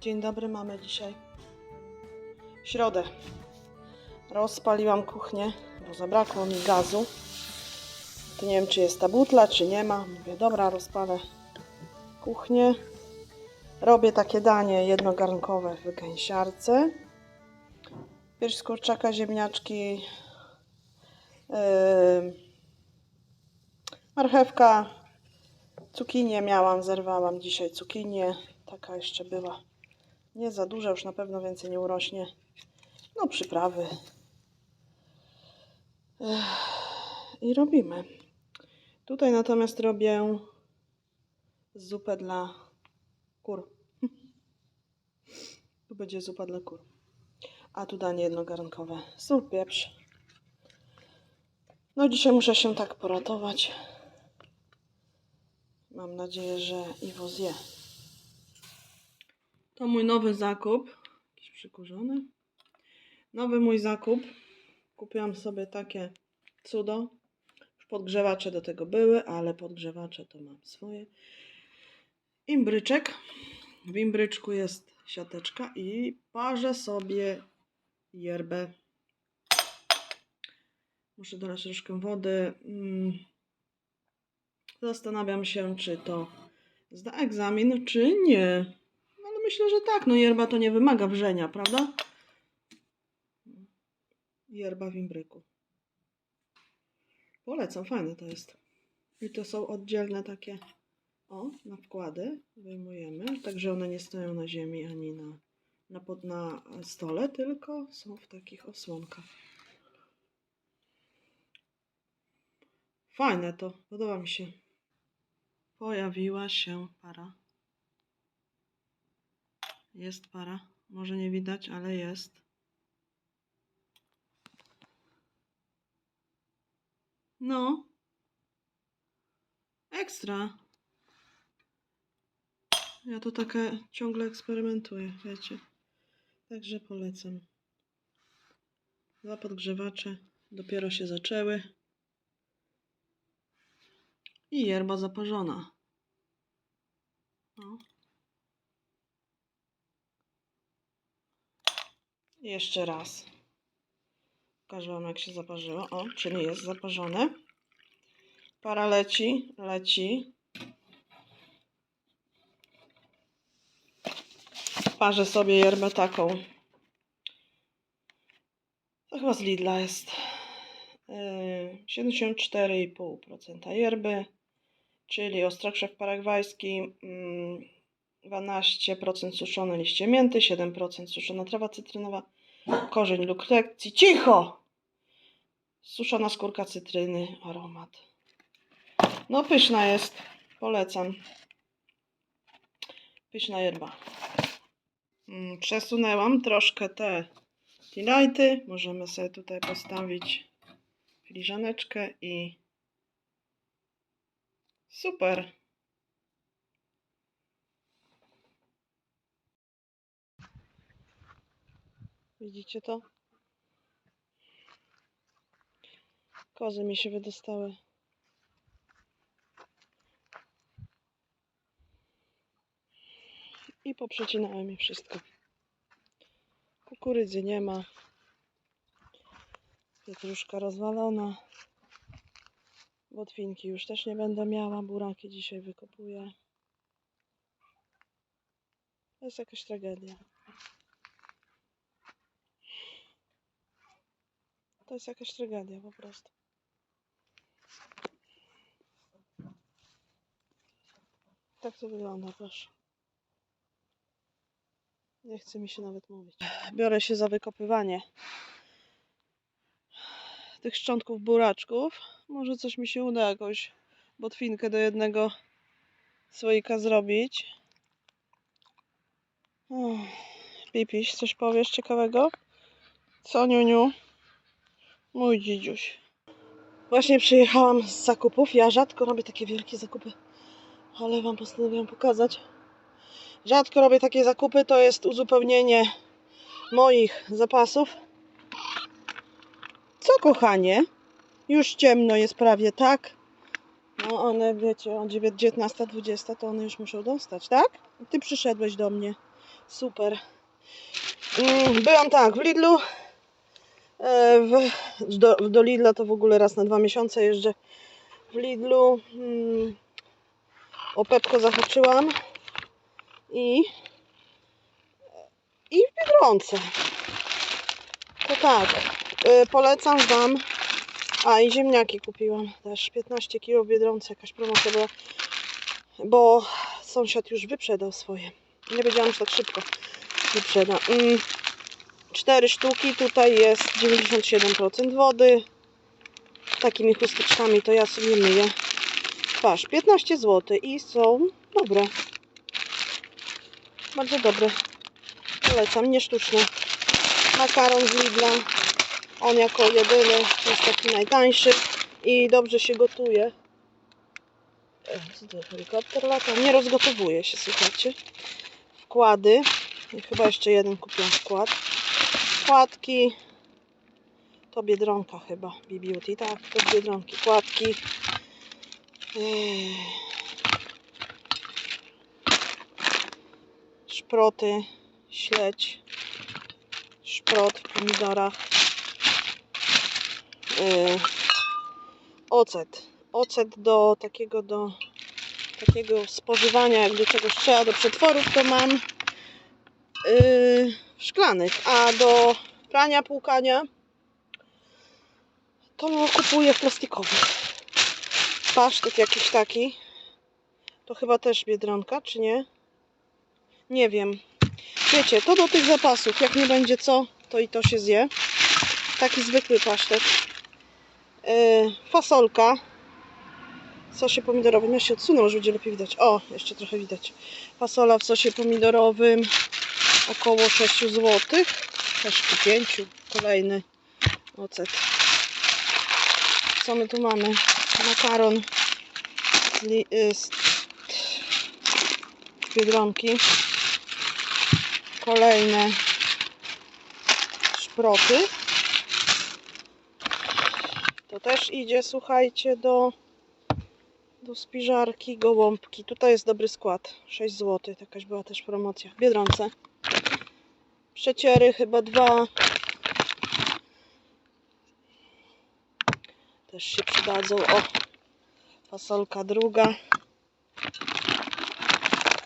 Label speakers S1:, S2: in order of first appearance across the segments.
S1: Dzień dobry, mamy dzisiaj środę. Rozpaliłam kuchnię, bo zabrakło mi gazu. To nie wiem, czy jest ta butla, czy nie ma. Mówię, dobra, rozpalę kuchnię. Robię takie danie jednogarnkowe w gęsiarce. Pierś z kurczaka, ziemniaczki, yy, marchewka, cukinię miałam, zerwałam dzisiaj cukinię. Taka jeszcze była. Nie za duża, już na pewno więcej nie urośnie. No, przyprawy. I robimy. Tutaj natomiast robię zupę dla kur. Tu będzie zupa dla kur. A tu danie jednogarnkowe. Sól, pieprz. No dzisiaj muszę się tak poratować. Mam nadzieję, że Iwo zje. To mój nowy zakup. Jakiś przykurzony. Nowy mój zakup. Kupiłam sobie takie cudo. Już podgrzewacze do tego były, ale podgrzewacze to mam swoje. Imbryczek. W imbryczku jest siateczka i parzę sobie yerbę. Muszę dodać troszkę wody. Mm. Zastanawiam się, czy to zda egzamin, czy nie. Myślę, że tak. No yerba to nie wymaga wrzenia, prawda? Yerba w imbryku. Polecam, fajne to jest. I to są oddzielne takie, o, na wkłady. Wyjmujemy, także one nie stoją na ziemi ani na, na, pod, na stole, tylko są w takich osłonkach. Fajne to, podoba mi się. Pojawiła się para. Jest para. Może nie widać, ale jest. No. Ekstra. Ja to takie ciągle eksperymentuję, wiecie. Także polecam. Dwa podgrzewacze dopiero się zaczęły. I yerba zaparzona. No. Jeszcze raz. Pokażę Wam, jak się zaparzyło. O, czyli jest zaparzone. Para leci, leci. Parzę sobie yerbę taką. To chyba z Lidla jest. Yy, 74,5% yerby, czyli ostrogrzew paragwajski, mm, 12% suszone liście mięty, 7% suszona trawa cytrynowa, korzeń lukrecji. Cicho! Suszona skórka cytryny, aromat. No pyszna jest, polecam. Pyszna yerba. Mm, Przesunęłam troszkę te lighty. Możemy sobie tutaj postawić filiżaneczkę i super. Widzicie to? Kozy mi się wydostały. I poprzecinałem je wszystko. Kukurydzy nie ma. Pietruszka rozwalona. Botwinki już też nie będę miała. Buraki dzisiaj wykopuję. To jest jakaś tragedia. To jest jakaś tragedia po prostu. Tak to wygląda, proszę. Nie chce mi się nawet mówić. Biorę się za wykopywanie tych szczątków buraczków. Może coś mi się uda jakąś botwinkę do jednego słoika zrobić. Uff, Pipiś, coś powiesz ciekawego? Co, Niuniu? Mój dzidziuś. Właśnie przyjechałam z zakupów. Ja rzadko robię takie wielkie zakupy, ale Wam postanowiłam pokazać. Rzadko robię takie zakupy, to jest uzupełnienie moich zapasów. Co kochanie? Już ciemno jest prawie, tak? No one, wiecie, o 19.20 to one już muszą dostać, tak? Ty przyszedłeś do mnie. Super. Mm, Byłam tak, w Lidlu. E, W, do, do Lidla to w ogóle raz na dwa miesiące jeżdżę. W Lidlu mm, o Pepko zahaczyłam i i w Biedronce. To tak, y, polecam Wam. A i ziemniaki kupiłam też. 15 kg Biedronce, jakaś promocja była. Bo sąsiad już wyprzedał swoje. Nie wiedziałam, że tak szybko wyprzeda. Mm, Cztery sztuki, tutaj jest 97% wody. Takimi chusteczkami to ja sobie myję. Patrz, 15 zł i są dobre. Bardzo dobre. Polecam, nie sztuczne. Makaron z Lidla. On jako jedyny jest taki najtańszy i dobrze się gotuje. E, Helikopter lata? Nie rozgotowuje się, słuchajcie. Wkłady. Chyba jeszcze jeden kupiłam wkład. Wkładki. To Biedronka chyba. B-Beauty, tak. To Biedronki. Wkładki. Ej. Szproty. Śledź. Szprot w pomidorach. Yy, ocet. Ocet do takiego do takiego spożywania, jak do czegoś trzeba, do przetworów to mam yy, szklanych, a do prania, płukania to kupuję w plastikowych. Pasztet jakiś taki. To chyba też Biedronka, czy nie? Nie wiem. Wiecie, to do tych zapasów. Jak nie będzie co, to i to się zje. Taki zwykły pasztet. Yy, fasolka. Sosie pomidorowym. Ja się odsunę, może będzie lepiej widać. O, jeszcze trochę widać. Fasola w sosie pomidorowym. Około 6 zł. Też po 5. Kolejny ocet. Co my tu mamy? Makaron z, li- y, z z Biedronki. Kolejne szproty. To też idzie, słuchajcie, do, do spiżarki, gołąbki. Tutaj jest dobry skład. 6 zł. Jakaś była też promocja. W Biedronce. Przeciery chyba dwa. Też się przydadzą. O, fasolka druga.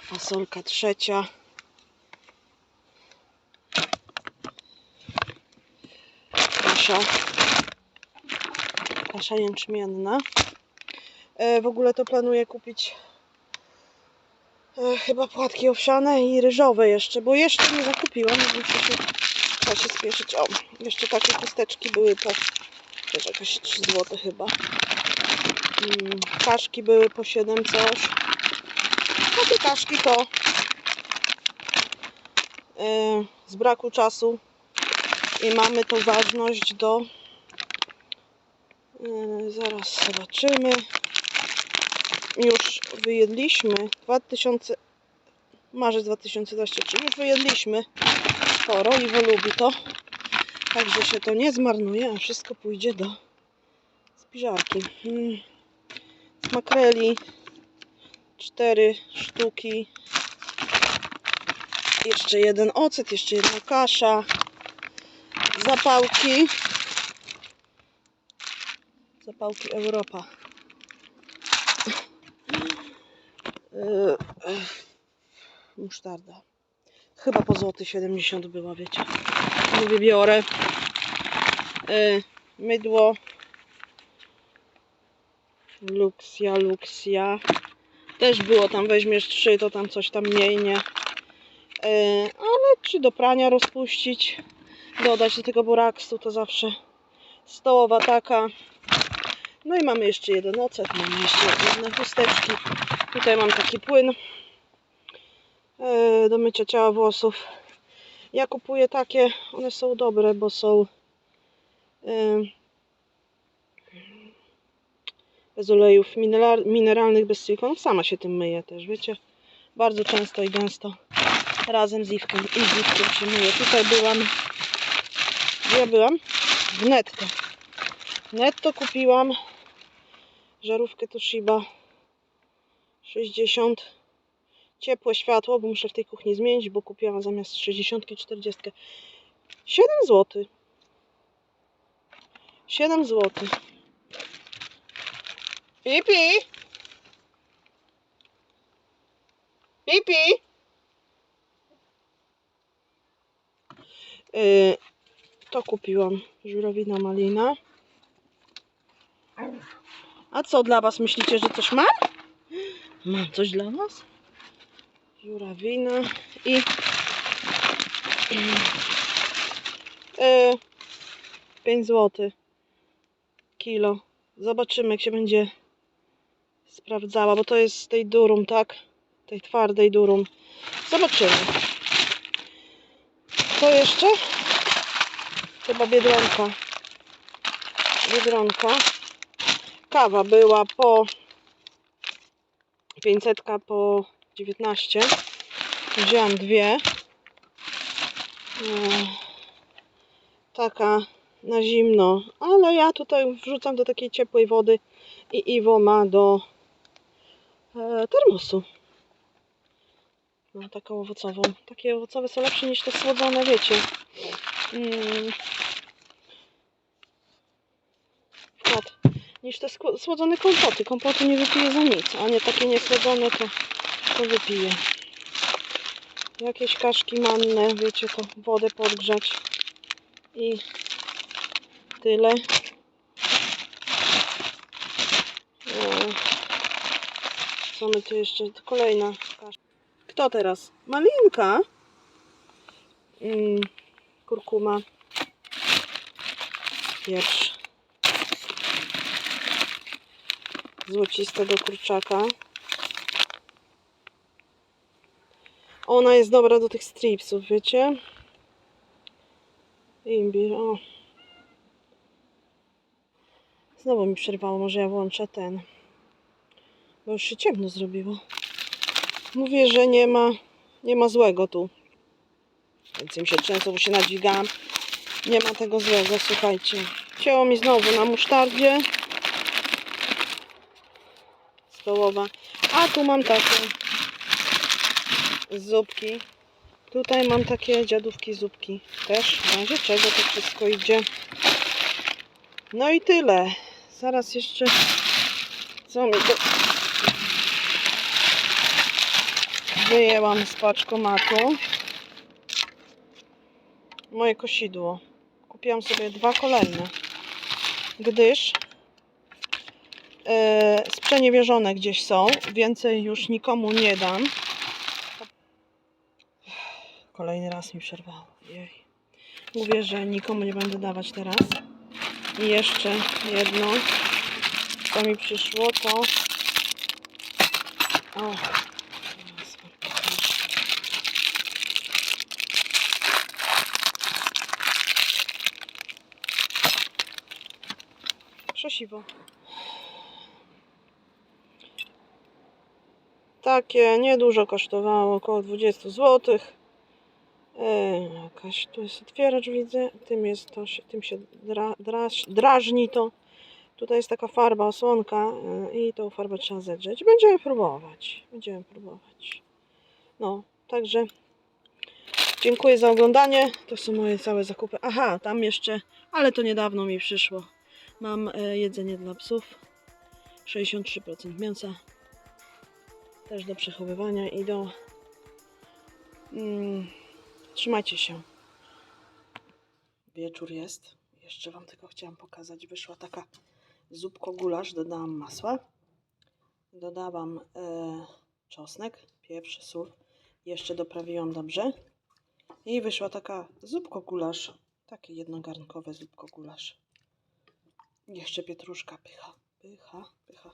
S1: Fasolka trzecia. Kasza. Kasza jęczmienna. E, w ogóle to planuję kupić e, chyba płatki owsiane i ryżowe jeszcze, bo jeszcze nie zakupiłam, muszę się, się spieszyć. O, jeszcze takie chusteczki były po też jakieś 3 zł chyba. Mm, kaszki były po 7 coś. No te kaszki to e, z braku czasu i mamy tą ważność do e, zaraz zobaczymy już wyjedliśmy 2000 marzec 2023 już wyjedliśmy sporo i lubi to. Także się to nie zmarnuje a wszystko pójdzie do spiżarki. Mm. makreli 4 sztuki. Jeszcze jeden ocet, jeszcze jedna kasza. Zapałki. Zapałki Europa Yy, musztarda chyba po złoty 70 była wiecie. Mówię biorę. Yy, mydło. Luxia, Luxia też było tam weźmiesz trzy to tam coś tam mniej nie? Yy, ale czy do prania rozpuścić? Dodać do tego boraksu to zawsze stołowa taka. No i mamy jeszcze jeden ocet mamy jeszcze jedne chusteczki tutaj mam taki płyn e, do mycia ciała włosów. Ja kupuję takie one są dobre bo są e, bez olejów mineral- mineralnych bez silikonu. Sama się tym myję też wiecie. Bardzo często i gęsto. Razem z Iwką i z Iwką się myję. Tutaj byłam gdzie ja byłam? w netto. Netto kupiłam żarówkę Toshiba 60 ciepłe światło, bo muszę w tej kuchni zmienić, bo kupiłam zamiast 60 40. 7 zł. 7 zł. Pipi! Pipi! Yy, to kupiłam. Żurowina malina. A co dla was? Myślicie, że coś mam? Mam coś dla was? Żurawina i... Yy, 5 zł. Kilo. Zobaczymy, jak się będzie sprawdzała, bo to jest z tej durum, tak? Tej twardej durum. Zobaczymy. Co jeszcze? Chyba biedronka. Biedronka. Kawa była po 500 po 19. Wzięłam dwie. Eee, Taka na zimno, ale ja tutaj wrzucam do takiej ciepłej wody i Iwo ma do e, termosu. No, taką owocową. Takie owocowe są lepsze niż te słodzone, wiecie. Mm. Wkład. Niż te słodzone kompoty. Kompoty nie wypiję za nic, a nie takie niesłodzone to, to wypiję. Jakieś kaszki manne, wiecie, to wodę podgrzać i tyle. Co my tu jeszcze? Kolejna kaszka. Kto teraz? Malinka. Mm, kurkuma. Pieprz. Złocistego kurczaka. Ona jest dobra do tych stripsów, wiecie? Imbir, o. Znowu mi przerwało, może ja włączę ten. Bo już się ciemno zrobiło. Mówię, że nie ma, nie ma złego tu. Więc im się często, bo się nadźwigałam. Nie ma tego złego, słuchajcie. Cięło mi znowu na musztardzie. Stołowa. A tu mam takie zupki. Tutaj mam takie dziadówki zupki. Też w razie czego to wszystko idzie. No i tyle. Zaraz jeszcze co mi to wyjęłam z paczkomatu. Moje kosidło. Kupiłam sobie dwa kolejne. Gdyż sprzeniewierzone gdzieś są. Więcej już nikomu nie dam. Kolejny raz mi przerwało. Jej. Mówię, że nikomu nie będę dawać teraz. I jeszcze jedno, co mi przyszło, to... O, teraz wam pokażę. Krzesiwo. Takie niedużo kosztowało, około 20 zł. E, jakaś tu jest otwieracz, widzę. Tym jest to, się, tym się dra, draż, drażni to. Tutaj jest taka farba, osłonka e, i tą farbę trzeba zedrzeć. Będziemy próbować. Będziemy próbować. No, także dziękuję za oglądanie. To są moje całe zakupy. Aha, tam jeszcze, ale to niedawno mi przyszło. Mam e, jedzenie dla psów. 63% mięsa. Też do przechowywania i do... Mm, Trzymajcie się. Wieczór jest. Jeszcze Wam tylko chciałam pokazać. Wyszła taka zupko gulasz. Dodałam masła. Dodałam e, czosnek, pieprz, sól. Jeszcze doprawiłam dobrze. I wyszła taka zupko gulasz. Takie jednogarnkowe zupko gulasz. Jeszcze pietruszka pycha. Pycha, pycha.